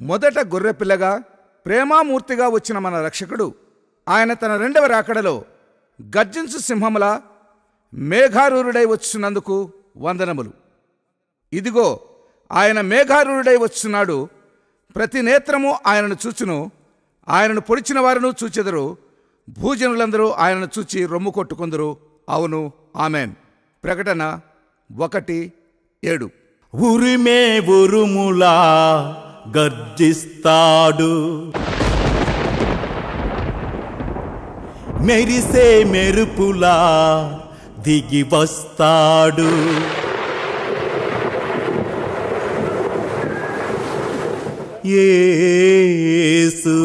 మొదట గొర్రెపిల్లగా ప్రేమామూర్తిగా వచ్చిన మన రక్షకుడు. ఆయన తన రెండవ రాకడలో గర్జించు సింహములా మేఘారూరుడై వచ్చున్నందుకు వందనములు. ఇదిగో ఆయన మేఘారూరుడై వచ్చున్నాడు ప్రతి నేత్రము ఆయనను చూచును. ఆయనను పొడిచిన వారును చూచెదరు. భూజనులందరూ ఆయనను చూచి రొమ్ము కొట్టుకుందరు. అవును ఆమెన్. ప్రకటన ఒకటి ఏడు. ఉరిమే ఉరుములా గర్జిస్తాడు. మెరిసే మెరుపులా దిగి వస్తాడు. యేసు.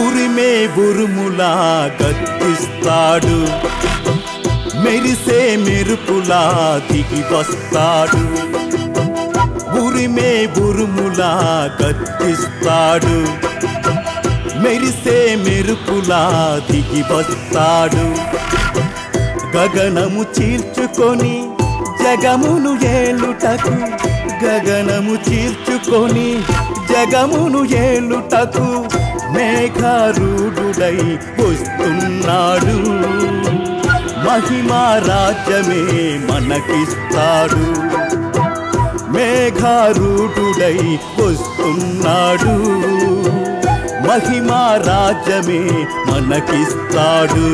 ఉరిమే ఉరుములా గర్జిస్తాడు మెరిసే మెరుపులా దిగి వస్తాడు. ఉరిమే ఉరుములా గర్జిస్తాడు మెరిసే మెరుపులా దిగి వస్తాడు. గగనము చీల్చుకొని జగమును ఏలుటకు గగనము చీల్చుకొని జగమును ఏలుటకు మేఘారూఢుడై వస్తున్నాడు. మహిమా రాజ్యమే మనకిస్తాడు. మేఘారూఢుడై వస్తున్నాడు. మహిమా రాజ్యమే మనకిస్తాడు.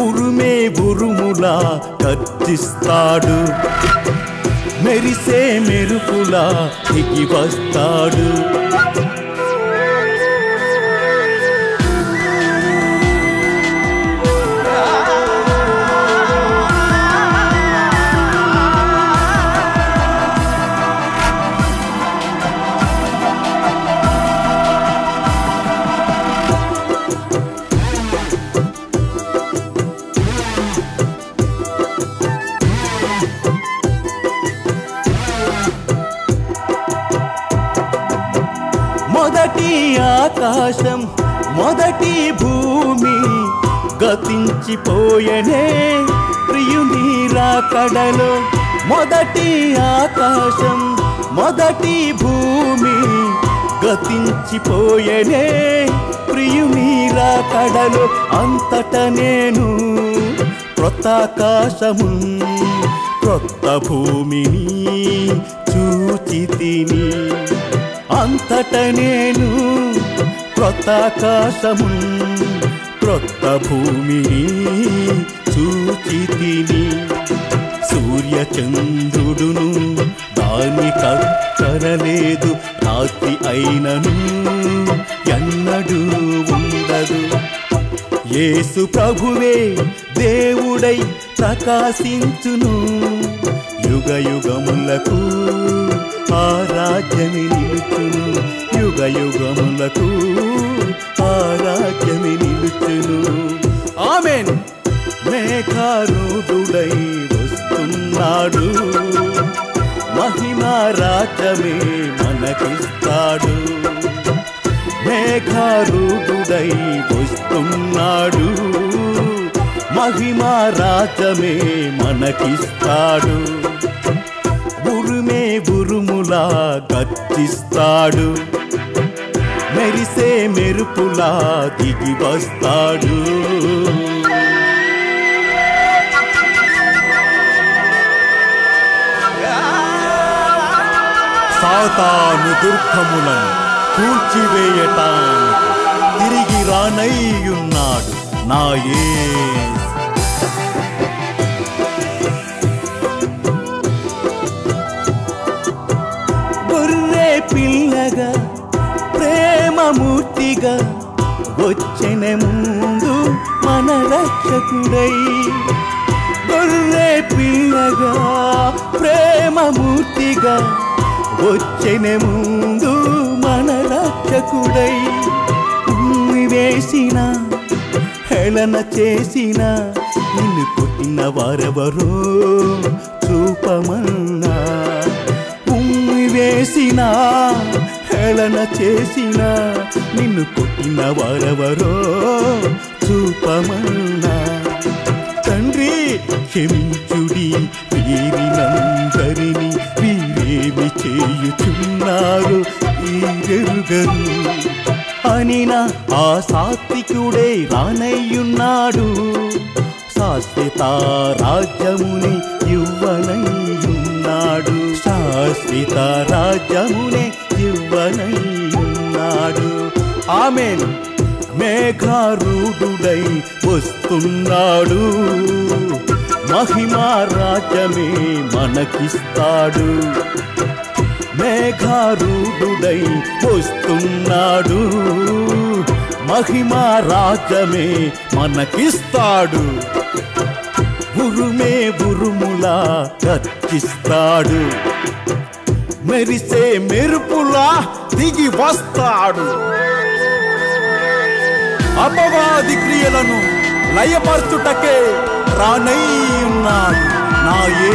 ఉరుమే ఉరుములా గర్జిస్తాడు. మెరిసే మెరుపులా దిగి వస్తాడు ఆకాశం మొదటి భూమి గతించిపోయనే ప్రియుని రాకడలో మొదటి ఆకాశం మొదటి భూమి గతించిపోయనే ప్రియుని రాకడలో అంతట నేను క్రొత్త ఆకాశము క్రొత్త భూమిని చూచి తిని అంతట నేను క్రొత్త ఆకాశము క్రొత్త భూమిని చూచి తిని సూర్య చంద్రుడును దాని కక్కరలేదు రాత్రి అయినను ఎన్నడూ ఉండదు. యేసు ప్రభువే దేవుడై ప్రకాశించును. యుగ యుగములకు ఆ రాజ్యమి నిలుచును యుగ యుగములకు ఆ రాజ్యమి నిలుచును. ఆమెన్. మేఘారూఢుడై వస్తున్నాడు మహిమా రాజ్యమే మనకిస్తాడు. మేఘారూఢుడై వస్తున్నాడు మహిమా రాజ్యమే మనకిస్తాడు. మెరుపులా గర్జిస్తాడు మెరిసే మెరుపులా దిగి వస్తాడు. సాతాను దుర్గములను కూల్చివేయటానికి తిరిగి రానయ్యున్నాడు. నా యేసు పిల్లగా ప్రేమ ప్రేమమూర్తిగా వచ్చిన ముందు మన రక్షకుడై. గొర్రె పిల్లగా ప్రేమమూర్తిగా వచ్చిన ముందు మన రక్షకుడై. ఉమ్మి వేసిన హేళన చేసిన నిన్ను పుట్టిన వారెవరో చూపమన్నా చేసినా హేళన చేసిన నిన్ను కొట్టిన వారెవరో చూపమన్నా. తండ్రి క్షమించుడి వీరినందరినీ వీరేమి చేయుచున్నారు వీరెరుగరు అనిన ఆ సాత్వికుడే రానయ్యున్నాడు. శాశ్వత రాజ్యముని యువనయ్యున్నాడు. శాశ్వత ఆమెన్ మేఘారూఢుడై వస్తున్నాడు. మహిమా రాజ్యమే మనకిస్తాడు. మేఘారూఢుడై వస్తున్నాడు. మహిమా రాజ్యమే మనకిస్తాడు. ఉరుమే ఉరుములా గర్జిస్తాడు మెరిసే మెరుపులా దిగి వస్తాడు. అపవాది క్రియలను లయపరచుటకే రానై ఉన్నాడు నా ఏ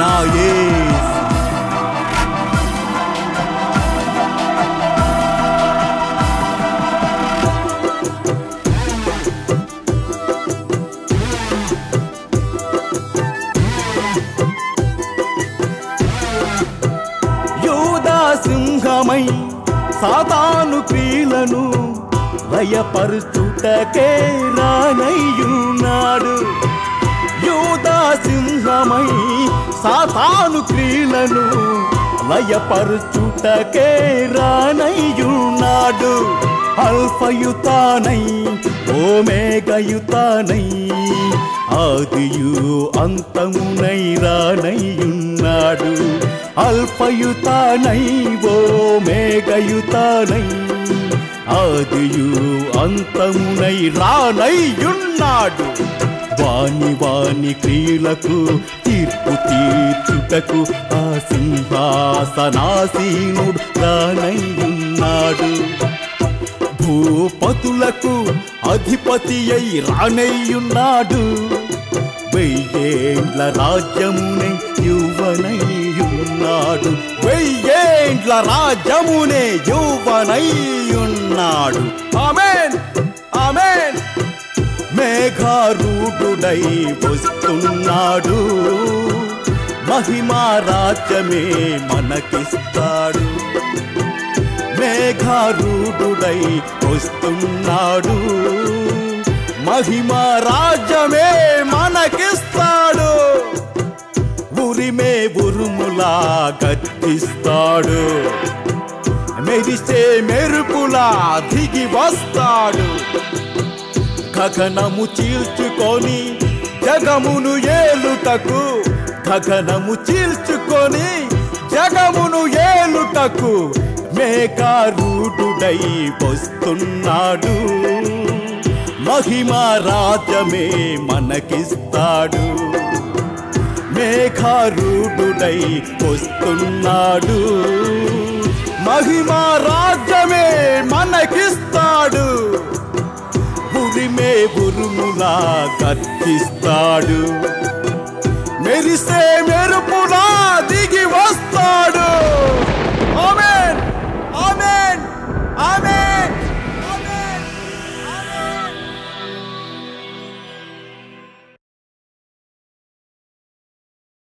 నా ఏ సింహమై సాతాను క్రియలను లయపరుచుటకే రానయ్యున్నాడు. యోధాసింహమై సాతాను క్రియలను లయపరుచుటకే రానయ్యున్నాడు. అల్ఫయుతానై ఓమేగయుతానై ఆదియు అంతమునై రానయ్యున్నాడు. అల్ఫయుతానై ఓమేగయుతానై ఆదియు అంతమునై రానయ్యున్నాడు. వాణి వాణి క్రియలకు తీర్పు తీర్చుటకు ఆ సింహాసనాసీనుడు రానయ్యున్నాడు. భూపతులకు అధిపతి అయి రానయ్యున్నాడు. వెయ్యేండ్ల రాజ్యమునే యువనయ్యున్నాడు. వెయ్యేండ్ల రాజ్యమునే యువనయ్యున్నాడు. ఆమెన్! ఆమెన్! మేఘారూఢుడై వస్తున్నాడు. మహిమా రాజ్యమే మనకిస్తాడు. మేఘారూఢుడై వస్తున్నాడు. మహిమా రాజ్యమే మనకిస్తాడు. ఉరిమే ఉరుములా గర్జిస్తాడు మెరిసే మెరుపులా దిగి వస్తాడు. గగనము చీల్చుకొని జగమును ఏలుటకు గగనము చీల్చుకొని జగమును ఏలుటకు మేకారూటుడై వస్తున్నాడు. మహిమ రాజ్యమే మనకిస్తాడు. మేఘారూఢుడై వస్తున్నాడు. మహిమా రాజ్యమే మనకిస్తాడు. ఉరిమే ఉరుములా కత్తిస్తాడు మెరిసే మెరుపులా